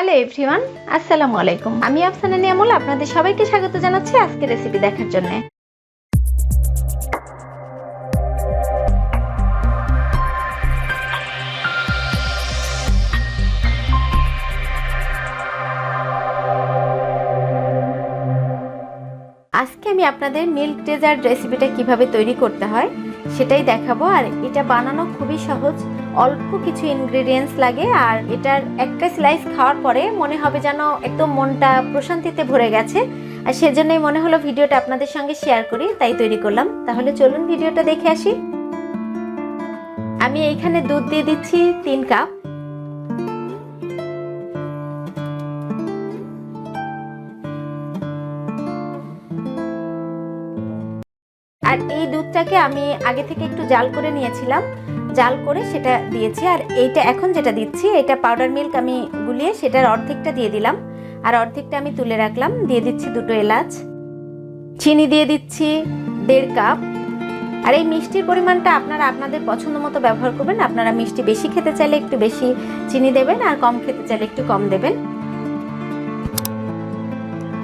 Hello everyone আসসালামু আলাইকুম আমি আফসানা নিয়ামুল, আপনাদের সবাইকে স্বাগত জানাচ্ছি আজকে রেসিপি দেখার জন্য। আজকে আমি আপনাদের মিল্ক ডেজার্ট রেসিপিটা কীভাবে তৈরি করতে হয়, সেটাই দেখাবো। আর এটা বানানো খুবই সহজ। অল্প কিছু ইনগ্রেডিয়েন্টস লাগে আর এটার একটা স্লাইস খাওয়ার পরে মনে হবে যেন একদম মনটা প্রশান্তিতে ভরে গেছে। আর সেজন্যই মনে হলো ভিডিওটা আপনাদের সঙ্গে শেয়ার করি, তাই তৈরি করলাম। তাহলে চলুন ভিডিওটা দেখে আসি। আমি এইখানে দুধ দিয়ে দিচ্ছি তিন কাপ। আর এই দুধটাকে আমি আগে থেকে একটু জাল করে নিয়েছিলাম। জাল করে সেটা দিয়েছি। আর এইটা এখন যেটা দিচ্ছি, এটা পাউডার মিল্ক আমি গুলিয়ে সেটার অর্ধেকটা দিয়ে দিলাম। আর অর্ধেকটা আমি তুলে রাখলাম। দিয়ে দিচ্ছি দুটো এলাচ। চিনি দিয়ে দিচ্ছি দেড় কাপ। আর এই মিষ্টির পরিমাণটা আপনারা আপনাদের পছন্দ মতো ব্যবহার করবেন। আপনারা মিষ্টি বেশি খেতে চাইলে একটু বেশি চিনি দেবেন আর কম খেতে চাইলে একটু কম দেবেন।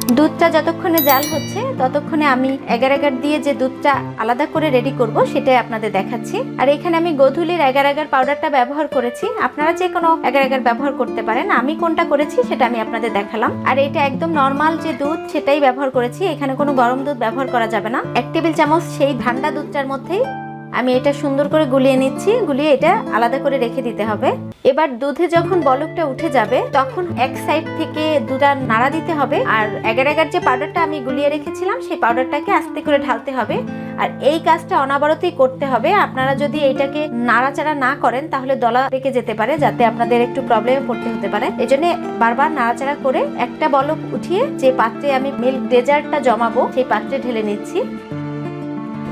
দুধটা যতক্ষণে জাল হচ্ছে, ততক্ষণে আমি এগার এগার দিয়ে যে দুধটা আলাদা করে রেডি করব, সেটাই আপনাদের দেখাচ্ছি। আর এখানে আমি গধুলির এগার এগার পাউডারটা ব্যবহার করেছি। আপনারা যে কোনো এগার এগার ব্যবহার করতে পারেন। আমি কোনটা করেছি, সেটা আমি আপনাদের দেখালাম। আর এটা একদম নর্মাল যে দুধ, সেটাই ব্যবহার করেছি। এখানে কোনো গরম দুধ ব্যবহার করা যাবে না। এক টেবিল চামচ সেই ঠান্ডা দুধটার মধ্যেই আমি এটা সুন্দর করে গুলিয়ে নিচ্ছি, গুলিয়ে এটা আলাদা করে রেখে দিতে হবে। এবার দুধে যখন বলকটা উঠে যাবে, তখন এক সাইড থেকে দুধটা নাড়া দিতে হবে। আর এগার এগার যে পাউডারটা আমি গুলিয়ে রেখেছিলাম, সেই পাউডারটাকে আস্তে করে ঢালতে হবে। আর এই কাজটা অনাবরতই করতে হবে। আপনারা যদি এইটাকে নাড়াচাড়া না করেন, তাহলে দলা পেকে যেতে পারে, যাতে আপনাদের একটু প্রবলেমে পড়তে হতে পারে। এই জন্য বারবার নাড়াচাড়া করে একটা বলক উঠিয়ে যে পাত্রে আমি মিল্ক ডেজার্টটা জমাবো, সেই পাত্রে ঢেলে নিচ্ছি।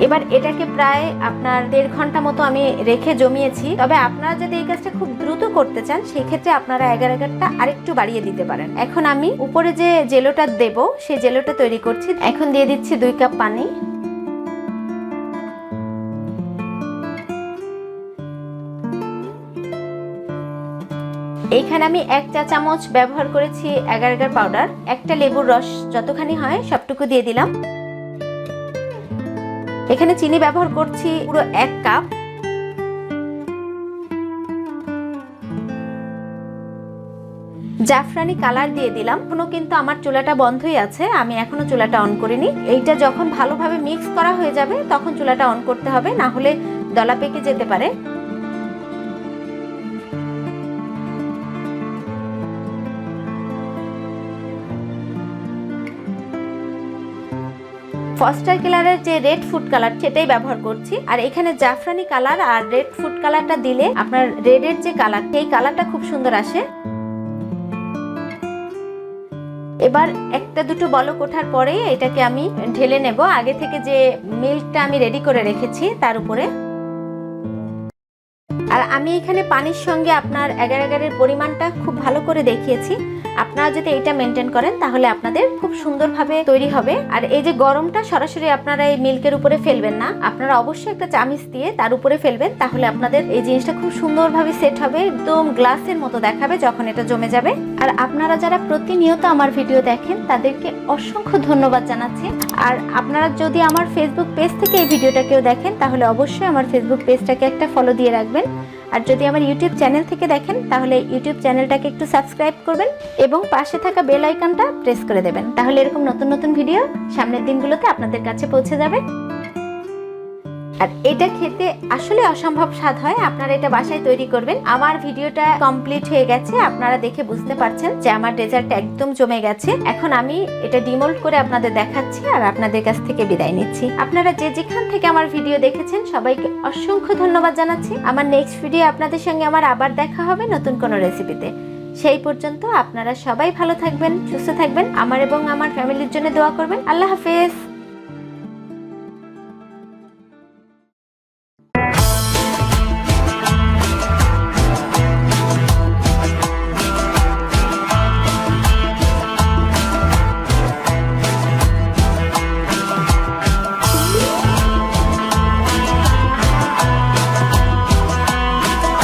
এবার এটাকে প্রায় আপনার দেড় ঘণ্টা মতো আমি রেখে জমিয়েছি। তবে আপনারা যদি এই কাজটা খুব দ্রুত করতে চান সেই ক্ষেত্রে আপনারা এগারো এগারটা আরেকটু বাড়িয়ে দিতে পারেন। এখন আমি উপরে যে জেলোটা দেব, সেই জেলোটা তৈরি করছি। এখন দিয়ে দিচ্ছি দুই কাপ পানি। এইখানে আমি এক চা চামচ ব্যবহার করেছি এগার এগার পাউডার। একটা লেবুর রস যতখানি হয় সবটুকু দিয়ে দিলাম। এখানে চিনি ব্যবহার করছি পুরো এক কাপ। জাফরানি কালার দিয়ে দিলাম। এখনও কিন্তু আমার চুলাটা বন্ধই আছে, আমি এখনও চুলাটা অন করিনি। এইটা যখন ভালোভাবে মিক্স করা হয়ে যাবে, তখন চুলাটা অন করতে হবে, না হলে দলা পেকে যেতে পারে। ফস্টার কালারের যে রেড ফুড কালার সেটাই ব্যবহার করছি। আর এখানে জাফরানি কালার আর রেড ফুড কালারটা দিলে আপনার রেডের যে কালার সেই কালারটা খুব সুন্দর আসে। এবার একটা দুটো বলক ওঠার পরেই এটাকে আমি ঢেলে নেব। আগে থেকে যে মিল্কটা আমি রেডি করে রেখেছি, তার উপরে। আমি এখানে পানির সঙ্গে আপনার এগার এগারের পরিমাণটা খুব ভালো করে দেখিয়েছি। আপনারা যদি এটা মেনটেন করেন, তাহলে আপনাদের খুব সুন্দরভাবে তৈরি হবে। আর এই যে গরমটা, সরাসরি আপনারা এই মিল্কের উপরে ফেলবেন না। আপনারা অবশ্যই একটা চামিচ দিয়ে তার উপরে ফেলবেন, তাহলে আপনাদের এই জিনিসটা খুব সুন্দরভাবে সেট হবে, একদম গ্লাসের মতো দেখাবে যখন এটা জমে যাবে। আর আপনারা যারা প্রতিনিয়ত আমার ভিডিও দেখেন, তাদেরকে অসংখ্য ধন্যবাদ জানাচ্ছি। আর আপনারা যদি আমার ফেসবুক পেজ থেকে এই ভিডিওটা কেউ দেখেন, তাহলে অবশ্যই আমার ফেসবুক পেজটাকে একটা ফলো দিয়ে রাখবেন। আর যদি আমার ইউটিউব চ্যানেল থেকে দেখেন, তাহলে ইউটিউব চ্যানেলটাকে একটু সাবস্ক্রাইব করবেন এবং পাশে থাকা বেল আইকনটা প্রেস করে দেবেন। তাহলে এরকম নতুন নতুন ভিডিও সামনের দিনগুলোতে আপনাদের কাছে পৌঁছে যাবে। আর এটা খেতে আসলে অসম্ভব স্বাদ হয়। আপনারা এটা বাসায় তৈরি করবেন। আমার ভিডিওটা কমপ্লিট হয়ে গেছে। আপনারা দেখে বুঝতে পারছেন যে আমার ডেজার্ট একদম জমে গেছে। এখন আমি এটা ডিমোল্ড করে আপনাদের দেখাচ্ছি আর আপনাদের কাছ থেকে বিদায় নিচ্ছি। আপনারা যে যেখান থেকে আমার ভিডিও দেখেছেন, সবাইকে অসংখ্য ধন্যবাদ জানাচ্ছি। আমার নেক্সট ভিডিও আপনাদের সঙ্গে আমার আবার দেখা হবে নতুন কোনো রেসিপিতে সেই পর্যন্ত আপনারা সবাই ভালো থাকবেন, সুস্থ থাকবেন। আমার এবং আমার ফ্যামিলির জন্য দোয়া করবেন। আল্লাহ হাফেজ।